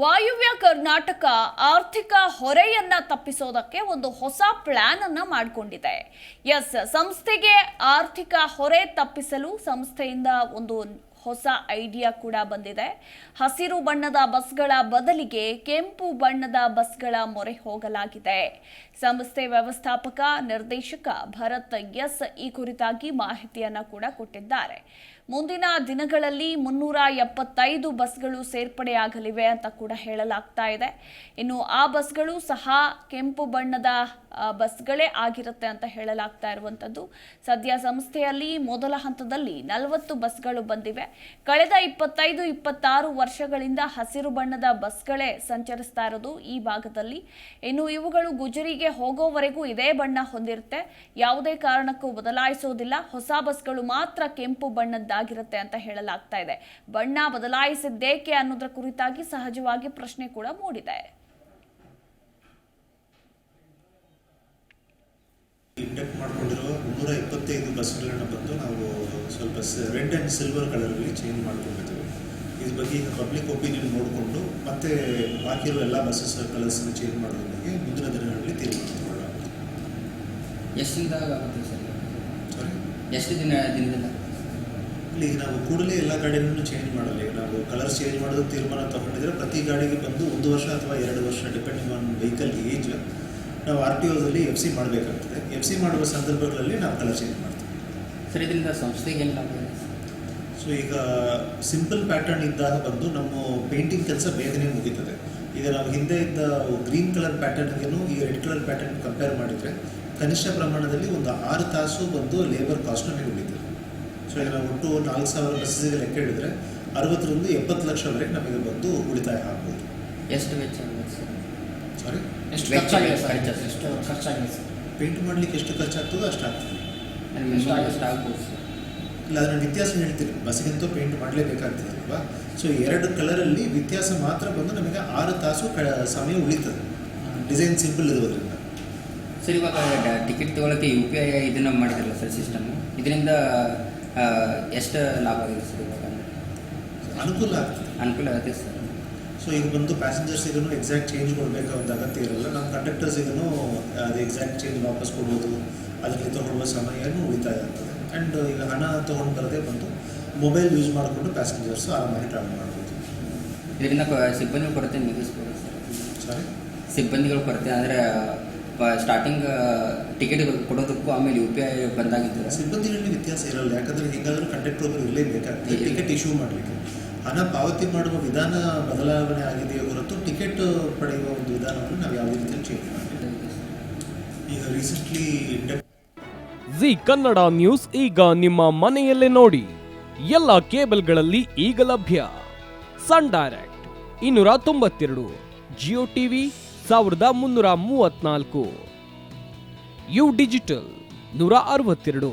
ವಾಯುವ್ಯ ಕರ್ನಾಟಕ ಆರ್ಥಿಕ ಹೊರೆಯನ್ನ ತಪ್ಪಿಸೋದಕ್ಕೆ ಒಂದು ಹೊಸ ಪ್ಲಾನ್ ಅನ್ನ ಮಾಡಿಕೊಂಡಿದೆ. ಎಸ್ ಸಂಸ್ಥೆಗೆ ಆರ್ಥಿಕ ಹೊರೆ ತಪ್ಪಿಸಲು ಸಂಸ್ಥೆಯಿಂದ ಒಂದು ಹೊಸ ಐಡಿಯಾ ಕೂಡ ಬಂದಿದೆ. ಹಸಿರು ಬಣ್ಣದ ಬಸ್ಗಳ ಬದಲಿಗೆ ಕೆಂಪು ಬಣ್ಣದ ಬಸ್ಗಳ ಮೊರೆ ಹೋಗಲಾಗಿದೆ. ಸಂಸ್ಥೆ ವ್ಯವಸ್ಥಾಪಕ ನಿರ್ದೇಶಕ ಭರತ್ ಎಸ್ ಈ ಕುರಿತಾಗಿ ಮಾಹಿತಿಯನ್ನು ಕೂಡ ಕೊಟ್ಟಿದ್ದಾರೆ. ಮುಂದಿನ ದಿನಗಳಲ್ಲಿ ಮುನ್ನೂರ ಎಪ್ಪತ್ತೈದು ಬಸ್ಗಳು ಸೇರ್ಪಡೆಯಾಗಲಿವೆ ಅಂತ ಕೂಡ ಹೇಳಲಾಗ್ತಾ ಇದೆ. ಇನ್ನು ಆ ಬಸ್ಗಳು ಸಹ ಕೆಂಪು ಬಣ್ಣದ ಬಸ್ಗಳೇ ಆಗಿರುತ್ತೆ ಅಂತ ಹೇಳಲಾಗ್ತಾ ಇರುವಂಥದ್ದು. ಸದ್ಯ ಸಂಸ್ಥೆಯಲ್ಲಿ ಮೊದಲ ಹಂತದಲ್ಲಿ ನಲವತ್ತು ಬಸ್ಗಳು ಬಂದಿವೆ. ಕಳೆದ ಇಪ್ಪತ್ತೈದು, ಇಪ್ಪತ್ತಾರು ವರ್ಷಗಳಿಂದ ಹಸಿರು ಬಣ್ಣದ ಬಸ್ಗಳೇ ಸಂಚರಿಸ್ತಾ ಇರೋದು ಈ ಭಾಗದಲ್ಲಿ. ಇನ್ನು ಇವುಗಳು ಗುಜರಿಗೆ ಹೋಗೋವರೆಗೂ ಇದೇ ಬಣ್ಣ ಹೊಂದಿರುತ್ತೆ. ಯಾವುದೇ ಕಾರಣಕ್ಕೂ ಬದಲಾಯಿಸೋದಿಲ್ಲ. ಹೊಸ ಬಸ್ಗಳು ಮಾತ್ರ ಕೆಂಪು ಬಣ್ಣದ್ದಾಗಿರುತ್ತೆ ಅಂತ ಹೇಳಲಾಗ್ತಾ ಇದೆ. ಬಣ್ಣ ಬದಲಾಯಿಸಿದ್ದೇಕೆ ಅನ್ನೋದ್ರ ಕುರಿತಾಗಿ ಸಹಜವಾಗಿ ಪ್ರಶ್ನೆ ಕೂಡ ಮೂಡಿದೆ. ಇಂಡಕ್ಟ್ ಮಾಡ್ಕೊಂಡ್ರು ನೂರ ಇಪ್ಪತ್ತೈದು ಬಸ್ಗಳನ್ನು ಬಂದು ನಾವು ಸ್ವಲ್ಪ ರೆಡ್ ಆ್ಯಂಡ್ ಸಿಲ್ವರ್ ಕಲರಲ್ಲಿ ಚೇಂಜ್ ಮಾಡ್ಕೊಂಡಿದ್ದೀವಿ. ಇದ್ರ ಬಗ್ಗೆ ಈಗ ಪಬ್ಲಿಕ್ ಒಪಿನಿಯನ್ ನೋಡಿಕೊಂಡು ಮತ್ತೆ ಬಾಕಿ ಇರೋ ಎಲ್ಲ ಬಸ್ಸಸ್ ಕಲರ್ಸನ್ನು ಚೇಂಜ್ ಮಾಡೋದ್ರ ಬಗ್ಗೆ ಮುಂದಿನ ದಿನಗಳಲ್ಲಿ ತೀರ್ಮಾನ ತಗೊಳ್ಳೋಣ ಎಷ್ಟು ದಿನ ಆಗುತ್ತೆ ಸರ್? ಸಾರಿ ಎಷ್ಟು ದಿನ ದಿನದಿಂದ ಈಗ ನಾವು ಕೂಡಲೇ ಎಲ್ಲ ಗಾಡಿಗಳನ್ನು ಚೇಂಜ್ ಮಾಡಲ್ಲ. ಈಗ ನಾವು ಕಲರ್ಸ್ ಚೇಂಜ್ ಮಾಡೋದು ತೀರ್ಮಾನ ತಗೊಂಡಿದ್ರೆ ಪ್ರತಿ ಗಾಡಿಗೆ ಬಂದು ಒಂದು ವರ್ಷ ಅಥವಾ ಎರಡು ವರ್ಷ ಡಿಪೆಂಡಿಂಗ್ ಆನ್ ವೆಹಿಕಲ್ ಏಜ್ ನಾವು ಆರ್ ಟಿ ಓದಲ್ಲಿ ಎಫ್ ಸಿ ಮಾಡಬೇಕಾಗ್ತದೆ. ಎಫ್ ಸಿ ಮಾಡುವ ಸಂದರ್ಭಗಳಲ್ಲಿ ನಾವು ಕಲರ್ ಚೇಂಜ್ ಮಾಡ್ತೀವಿ. ಸರ್ ಇದರಿಂದ ಸಂಸ್ಥೆಗೆ ಏನು ಸೊ ಈಗ ಸಿಂಪಲ್ ಪ್ಯಾಟರ್ನ್ ಇದ್ದಾಗ ಬಂದು ನಮ್ಮ ಪೇಂಟಿಂಗ್ ಕೆಲಸ ಬೇಗನೆ ಮುಗೀತದೆ. ಈಗ ನಾವು ಹಿಂದೆ ಇದ್ದ ಗ್ರೀನ್ ಕಲರ್ ಪ್ಯಾಟರ್ನ್ಗೇನು ಈ ರೆಡ್ ಕಲರ್ ಪ್ಯಾಟರ್ನ್ ಕಂಪೇರ್ ಮಾಡಿದರೆ ಕನಿಷ್ಠ ಪ್ರಮಾಣದಲ್ಲಿ ಒಂದು ಆರು ತಾಸು ಬಂದು ಲೇಬರ್ ಕಾಸ್ಟ್ ನಮಗೆ ಉಳಿತದೆ. ಸೊ ಈಗ ನಾವು ಒಟ್ಟು ನಾಲ್ಕು ಸಾವಿರ ಬಸ್ಸಿಗೆ ಲೆಕ್ಕ ಹೇಳಿದ್ರೆ ಅರವತ್ತರಿಂದ ಎಪ್ಪತ್ತು ಲಕ್ಷವರೆಗೆ ನಮಗೆ ಬಂದು ಉಳಿತಾಯ ಆಗ್ಬೋದು. ಎಷ್ಟು ವೆಚ್ಚ ಸರ್? ಸಾರಿ ಎಷ್ಟು ಖರ್ಚಾಗಿದೆ ಸರ್? ಎಷ್ಟು ಖರ್ಚಾಗಿದೆ ಸರ್? ಪೇಂಟ್ ಮಾಡಲಿಕ್ಕೆ ಎಷ್ಟು ಖರ್ಚಾಗ್ತದೋ ಅಷ್ಟು ಆಗ್ತದೆ. ಎಷ್ಟು ಆಗ್ಬೋದು ಸರ್. ಇಲ್ಲ ಅದರ ವ್ಯತ್ಯಾಸ ಹೇಳ್ತೀನಿ ಬಸ್ಸಿಗಂತೂ ಪೇಂಟ್ ಮಾಡಲೇಬೇಕಾಗ್ತದೆ ಅಲ್ವಾ ಸೊ ಎರಡು ಕಲರಲ್ಲಿ ವ್ಯತ್ಯಾಸ ಮಾತ್ರ ಬಂದು ನಮಗೆ ಆರು ತಾಸು ಕ ಸಮಯ ಉಳಿತದೆ. ಡಿಸೈನ್ ಸಿಂಪಲ್ ಇರೋದ್ರಿಂದ. ಸರ್ ಇವಾಗ ಟಿಕೆಟ್ ತೊಗೊಳಕ್ಕೆ ಯು ಪಿ ಐ ಇದನ್ನು ಮಾಡಿದ್ರಲ್ಲ ಸರ್ ಸಿಸ್ಟಮ್ ಇದರಿಂದ ಎಷ್ಟು ಲಾಭ ಆಗಿದೆ ಸರ್ ಇವಾಗ? ಅನುಕೂಲ ಅನುಕೂಲ ಆಗುತ್ತೆ ಸರ್. ಸೊ ಈಗ ಬಂದು ಪ್ಯಾಸೆಂಜರ್ಸಿಗೂ ಎಕ್ಸಾಕ್ಟ್ ಚೇಂಜ್ ಕೊಡಬೇಕು ಒಂದು ಅಗತ್ಯ ಇರಲ್ಲ. ನಮ್ಮ ಕಂಡಕ್ಟರ್ಸಿಗೂ ಅದು ಎಕ್ಸಾಕ್ಟ್ ಚೇಂಜ್ ವಾಪಸ್ ಕೊಡ್ಬೋದು. ಅದರಲ್ಲಿ ತೊಗೊಳ್ಳುವ ಸಮಯನೂ ಉಳಿತಾಯ ಆಗ್ತದೆ. ಆ್ಯಂಡ್ ಈಗ ಹಣ ತೊಗೊಂಡು ಬರದೇ ಬಂದು ಮೊಬೈಲ್ ಯೂಸ್ ಮಾಡಿಕೊಂಡು ಪ್ಯಾಸೆಂಜರ್ಸ್ ಆರಾಮಾಗಿ ಟ್ರಾವೆಲ್ ಮಾಡ್ಬೋದು. ಇದರಿಂದ ಸಿಬ್ಬಂದಿ ಕೊರತೆ ನಿಲ್ಲಿಸ್ಬೋದು ಸರ್? ಸಾರಿ ಸಿಬ್ಬಂದಿಗಳು ಕೊರತೆ ಅಂದರೆ ಸ್ಟಾರ್ಟಿಂಗ್ ಟಿಕೆಟ್ ಕೊಡೋದಕ್ಕೂ ಆಮೇಲೆ ಯು ಪಿ ಐ ಬಂದಾಗಿತ್ತು ಸಿಬ್ಬಂದಿಗಳಲ್ಲಿ ವ್ಯತ್ಯಾಸ ಇರಲ್ಲ ಯಾಕಂದರೆ ಹಿಂಗಾದ್ರೂ ಕಂಡಕ್ಟರ್ ಒಬ್ಬರು ಇರಲೇಬೇಕಾಗ್ತದೆ. ಟಿಕೆಟ್ ಇಶ್ಯೂ ಮಾಡಲಿಕ್ಕೆ. ಹಣ ಪಾವತಿ ಮಾಡುವ ವಿಧಾನ ಬದಲಾವಣೆ ಆಗಿದೆಯೇ ಹೊರತು ಟಿಕೆಟ್ ಪಡೆಯುವ ಒಂದು ವಿಧಾನವನ್ನು ನಾವು ಯಾವುದೇ ರೀತಿಯಲ್ಲಿ ಚೇಂಜ್ ಮಾಡಿಲ್ಲ. ಈಗ ರೀಸೆಂಟ್ಲಿ ಜಿ ಕನ್ನಡ ನ್ಯೂಸ್ ಈಗ ನಿಮ್ಮ ಮನೆಯಲ್ಲೇ ನೋಡಿ. ಎಲ್ಲ ಕೇಬಲ್ಗಳಲ್ಲಿ ಈಗ ಲಭ್ಯ. ಸನ್ ಡೈರೆಕ್ಟ್ ಇನ್ನೂರ ತೊಂಬತ್ತೆರಡು, ಜಿಯೋ ಟಿವಿ ಸಾವಿರದ ಮುನ್ನೂರ ಮೂವತ್ನಾಲ್ಕು ಯು ಡಿಜಿಟಲ್ ನೂರ ಅರವತ್ತೆರಡು.